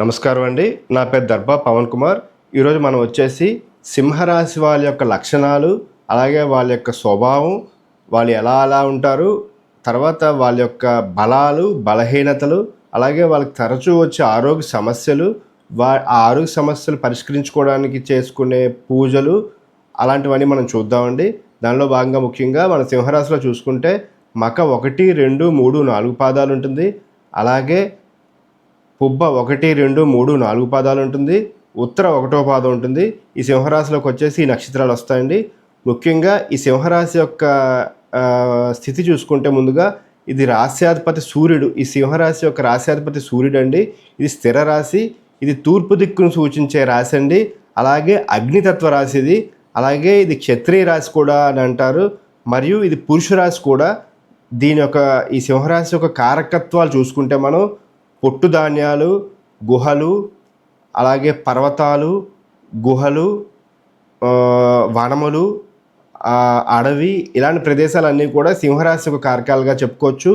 నమస్కారం అండి. నా పేరు దర్భా పవన్ కుమార్. ఈరోజు మనం వచ్చేసి సింహరాశి వాళ్ళ యొక్క లక్షణాలు అలాగే వాళ్ళ యొక్క స్వభావం వాళ్ళు ఎలా అలా ఉంటారు తర్వాత వాళ్ళ యొక్క బలాలు బలహీనతలు అలాగే వాళ్ళకి తరచూ వచ్చే ఆరోగ్య సమస్యలు వా ఆ ఆరోగ్య సమస్యలు పరిష్కరించుకోవడానికి చేసుకునే పూజలు అలాంటివన్నీ మనం చూద్దామండి. దానిలో భాగంగా ముఖ్యంగా మన సింహరాశిలో చూసుకుంటే మక ఒకటి రెండు మూడు నాలుగు పాదాలు ఉంటుంది. అలాగే పుబ్బ ఒకటి రెండు మూడు నాలుగు పాదాలు ఉంటుంది. ఉత్తర ఒకటో పాదం ఉంటుంది. ఈ సింహరాశిలోకి వచ్చేసి ఈ నక్షత్రాలు వస్తాయండి. ముఖ్యంగా ఈ సింహరాశి యొక్క స్థితి చూసుకుంటే ముందుగా ఇది రాశ్యాధిపతి సూర్యుడు. ఈ సింహరాశి యొక్క రాశ్యాధిపతి సూర్యుడు అండి ఇది స్థిర రాశి. ఇది తూర్పు దిక్కును సూచించే రాశి అండి. అలాగే అగ్నితత్వ రాశి ఇది. అలాగే ఇది క్షత్రియ రాశి కూడా అని అంటారు. మరియు ఇది పురుష రాశి కూడా. దీని యొక్క ఈ సింహరాశి యొక్క కారకత్వాలు చూసుకుంటే మనం పొట్టు ధాన్యాలు గుహలు అలాగే పర్వతాలు గుహలు వనములు అడవి ఇలాంటి ప్రదేశాలన్నీ కూడా సింహరాశి యొక్క కారకాలుగా చెప్పుకోవచ్చు.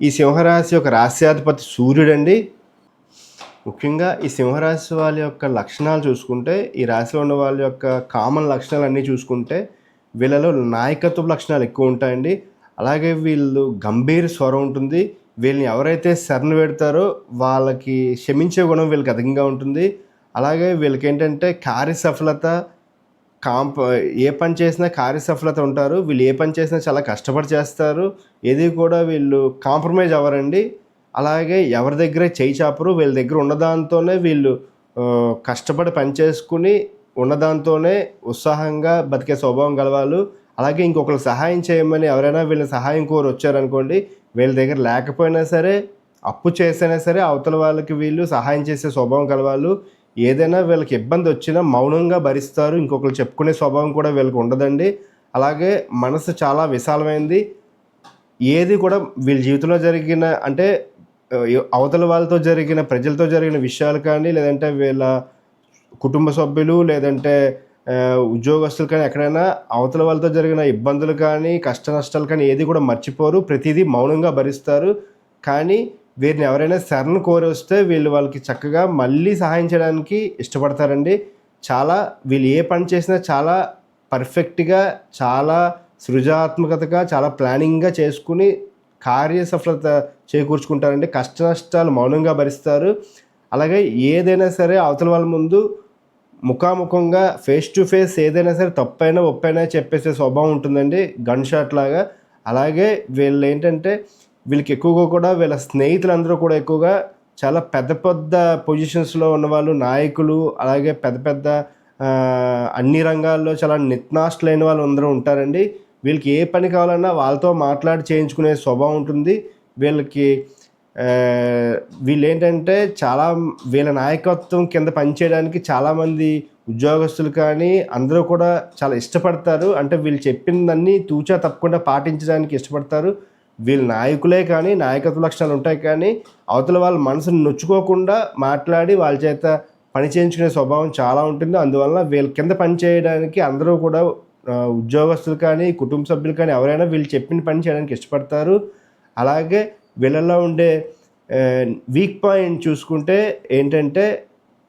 ఈ సింహరాశి యొక్క రాశ్యాధిపతి సూర్యుడండి. ముఖ్యంగా ఈ సింహరాశి వాళ్ళ యొక్క లక్షణాలు చూసుకుంటే ఈ రాశిలో ఉన్న వాళ్ళ యొక్క కామన్ లక్షణాలు అన్నీ చూసుకుంటే వీళ్ళలో నాయకత్వ లక్షణాలు ఎక్కువ ఉంటాయండి. అలాగే వీళ్ళు గంభీర స్వరం ఉంటుంది. వీళ్ళని ఎవరైతే శరణ పెడతారో వాళ్ళకి క్షమించే గుణం వీళ్ళకి అధికంగా ఉంటుంది. అలాగే వీళ్ళకి ఏంటంటే కార్యసఫలత కాంప ఏ పని చేసినా కార్యసఫలత ఉంటారు. వీళ్ళు ఏ పని చేసినా చాలా కష్టపడి చేస్తారు. ఏది కూడా వీళ్ళు కాంప్రమైజ్ అవ్వరండి. అలాగే ఎవరి దగ్గర చేయి చాపరు. వీళ్ళ దగ్గర ఉన్నదాంతోనే వీళ్ళు కష్టపడి పని చేసుకుని ఉన్నదాంతోనే ఉత్సాహంగా బతికే స్వభావం గలవాళ్ళు. అలాగే ఇంకొకరు సహాయం చేయమని ఎవరైనా వీళ్ళని సహాయం కోరి వచ్చారనుకోండి వీళ్ళ దగ్గర లేకపోయినా సరే అప్పు చేసైనా సరే అవతల వాళ్ళకి వీళ్ళు సహాయం చేసే స్వభావం కలవాళ్ళు ఏదైనా వీళ్ళకి ఇబ్బంది వచ్చినా మౌనంగా భరిస్తారు. ఇంకొకరు చెప్పుకునే స్వభావం కూడా వీళ్ళకి ఉండదండి. అలాగే మనసు చాలా విశాలమైంది. ఏది కూడా వీళ్ళ జీవితంలో జరిగిన అంటే అవతల వాళ్ళతో జరిగిన ప్రజలతో జరిగిన విషయాలు కానీ లేదంటే వీళ్ళ కుటుంబ సభ్యులు లేదంటే ఉద్యోగస్తులు కానీ ఎక్కడైనా అవతల వాళ్ళతో జరిగిన ఇబ్బందులు కానీ కష్ట నష్టాలు కానీ ఏది కూడా మర్చిపోరు. ప్రతిదీ మౌనంగా భరిస్తారు. కానీ వీరిని ఎవరైనా శరణు కోరి వస్తే వీళ్ళు వాళ్ళకి చక్కగా మళ్ళీ సహాయం చేయడానికి ఇష్టపడతారండి. చాలా వీళ్ళు ఏ పని చేసినా చాలా పర్ఫెక్ట్గా చాలా సృజనాత్మకతగా చాలా ప్లానింగ్గా చేసుకుని కార్య సఫలత చేకూర్చుకుంటారండి. కష్ట నష్టాలు మౌనంగా భరిస్తారు. అలాగే ఏదైనా సరే అవతల వాళ్ళ ముందు ముఖాముఖంగా ఫేస్ టు ఫేస్ ఏదైనా సరే తప్పైనా ఒప్పైనా చెప్పేసే స్వభావం ఉంటుందండి. గన్ షాట్ లాగా. అలాగే వీళ్ళు ఏంటంటే వీళ్ళకి ఎక్కువగా కూడా వీళ్ళ స్నేహితులందరూ కూడా ఎక్కువగా చాలా పెద్ద పెద్ద పొజిషన్స్లో ఉన్నవాళ్ళు నాయకులు అలాగే పెద్ద పెద్ద అన్ని రంగాల్లో చాలా నిత్నాష్టులైన వాళ్ళు అందరూ ఉంటారండి. వీళ్ళకి ఏ పని కావాలన్నా వాళ్ళతో మాట్లాడి చేయించుకునే స్వభావం ఉంటుంది. వీళ్ళకి వీళ్ళు ఏంటంటే చాలా వీళ్ళ నాయకత్వం కింద పనిచేయడానికి చాలామంది ఉద్యోగస్తులు కానీ అందరూ కూడా చాలా ఇష్టపడతారు. అంటే వీళ్ళు చెప్పిందన్నీ తూచా తప్పకుండా పాటించడానికి ఇష్టపడతారు. వీళ్ళ నాయకులే కానీ నాయకత్వ లక్షణాలు ఉంటాయి కానీ అవతల వాళ్ళ మనసును నొచ్చుకోకుండా మాట్లాడి వాళ్ళ చేత పని చేయించుకునే స్వభావం చాలా ఉంటుంది. అందువల్ల వీళ్ళ కింద పని చేయడానికి అందరూ కూడా ఉద్యోగస్తులు కానీ కుటుంబ సభ్యులు కానీ ఎవరైనా వీళ్ళు చెప్పిన పని చేయడానికి ఇష్టపడతారు. అలాగే వీళ్ళల్లో ఉండే వీక్ పాయింట్ చూసుకుంటే ఏంటంటే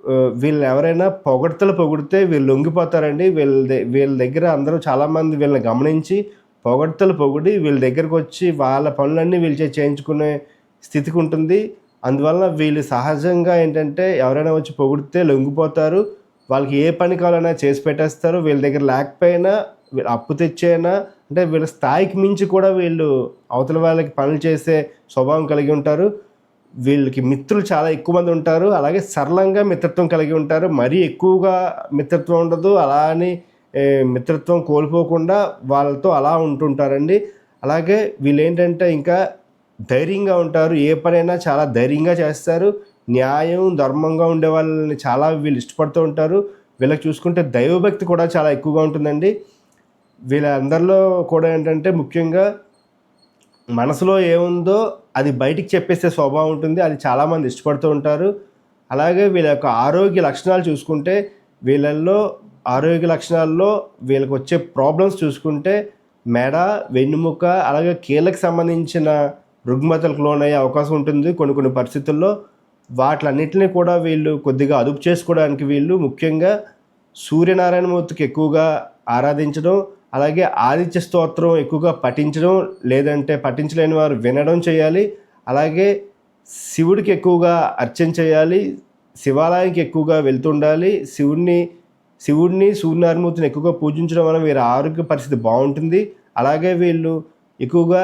వీళ్ళు ఎవరైనా పొగడ్తలు పొగిడితే వీళ్ళు లొంగిపోతారండి. వీళ్ళ వీళ్ళ దగ్గర అందరూ చాలామంది వీళ్ళని గమనించి పొగడ్తలు పొగిడి వీళ్ళ దగ్గరకు వచ్చి వాళ్ళ పనులన్నీ వీళ్ళు చే- చేయించుకునే స్థితికి ఉంటుంది. అందువల్ల వీళ్ళు సహజంగా ఏంటంటే ఎవరైనా వచ్చి పొగిడితే లొంగిపోతారు. వాళ్ళకి ఏ పని కావాలన్నా చేసి పెట్టేస్తారు. వీళ్ళ దగ్గర లేకపోయినా వీళ్ళు అప్పు తెచ్చైనా అంటే వీళ్ళ స్థాయికి మించి కూడా వీళ్ళు అవతల వాళ్ళకి పనులు చేసే స్వభావం కలిగి ఉంటారు. వీళ్ళకి మిత్రులు చాలా ఎక్కువ మంది ఉంటారు. అలాగే సరళంగా మిత్రత్వం కలిగి ఉంటారు. మరీ ఎక్కువగా మిత్రత్వం ఉండదు. అలా అని మిత్రత్వం కోల్పోకుండా వాళ్ళతో అలా ఉంటుంటారండి. అలాగే వీళ్ళు ఏంటంటే ఇంకా ధైర్యంగా ఉంటారు. ఏ పనైనా చాలా ధైర్యంగా చేస్తారు. న్యాయం ధర్మంగా ఉండే వాళ్ళని చాలా వీళ్ళు ఇష్టపడుతూ ఉంటారు. వీళ్ళకి చూసుకుంటే దైవభక్తి కూడా చాలా ఎక్కువగా ఉంటుందండి. వీళ్ళందరిలో కూడా ఏంటంటే ముఖ్యంగా మనసులో ఏముందో అది బయటికి చెప్పేసే స్వభావం ఉంటుంది. అది చాలామంది ఇష్టపడుతూ ఉంటారు. అలాగే వీళ్ళ యొక్క ఆరోగ్య లక్షణాలు చూసుకుంటే వీళ్ళల్లో ఆరోగ్య లక్షణాల్లో వీళ్ళకి వచ్చే ప్రాబ్లమ్స్ చూసుకుంటే మెడ వెన్నుముక అలాగే కీళ్ళకి సంబంధించిన రుగ్మతలకు లోనయ్యే అవకాశం ఉంటుంది కొన్ని కొన్ని పరిస్థితుల్లో. వాటిలన్నింటినీ కూడా వీళ్ళు కొద్దిగా అదుపు చేసుకోవడానికి వీళ్ళు ముఖ్యంగా సూర్యనారాయణమూర్తికి ఎక్కువగా ఆరాధించడం అలాగే ఆదిత్య స్తోత్రం ఎక్కువగా పఠించడం లేదంటే పఠించలేని వారు వినడం చేయాలి. అలాగే శివుడికి ఎక్కువగా అర్చన చేయాలి. శివాలయానికి ఎక్కువగా వెళ్తుండాలి. శివుడిని శివుడిని సూర్యనారాయణమూర్తిని ఎక్కువగా పూజించడం వల్ల వీరి ఆరోగ్య పరిస్థితి బాగుంటుంది. అలాగే వీళ్ళు ఎక్కువగా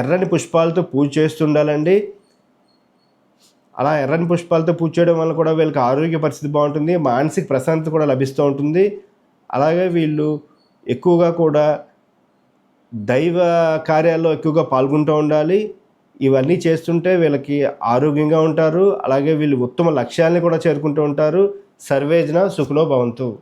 ఎర్రని పుష్పాలతో పూజ చేస్తుండాలండి. అలా ఎర్రని పుష్పాలతో పూజ చేయడం వల్ల కూడా వీళ్ళకి ఆరోగ్య పరిస్థితి బాగుంటుంది. మానసిక ప్రశాంతత కూడా లభిస్తూ ఉంటుంది. అలాగే వీళ్ళు ఎక్కువగా కూడా దైవ కార్యాల్లో ఎక్కువగా పాల్గొంటూ ఉండాలి. ఇవన్నీ చేస్తుంటే వీళ్ళకి ఆరోగ్యంగా ఉంటారు. అలాగే వీళ్ళు ఉత్తమ లక్ష్యాలని కూడా చేరుకుంటూ ఉంటారు. సర్వేజన సుఖలో భవంతు.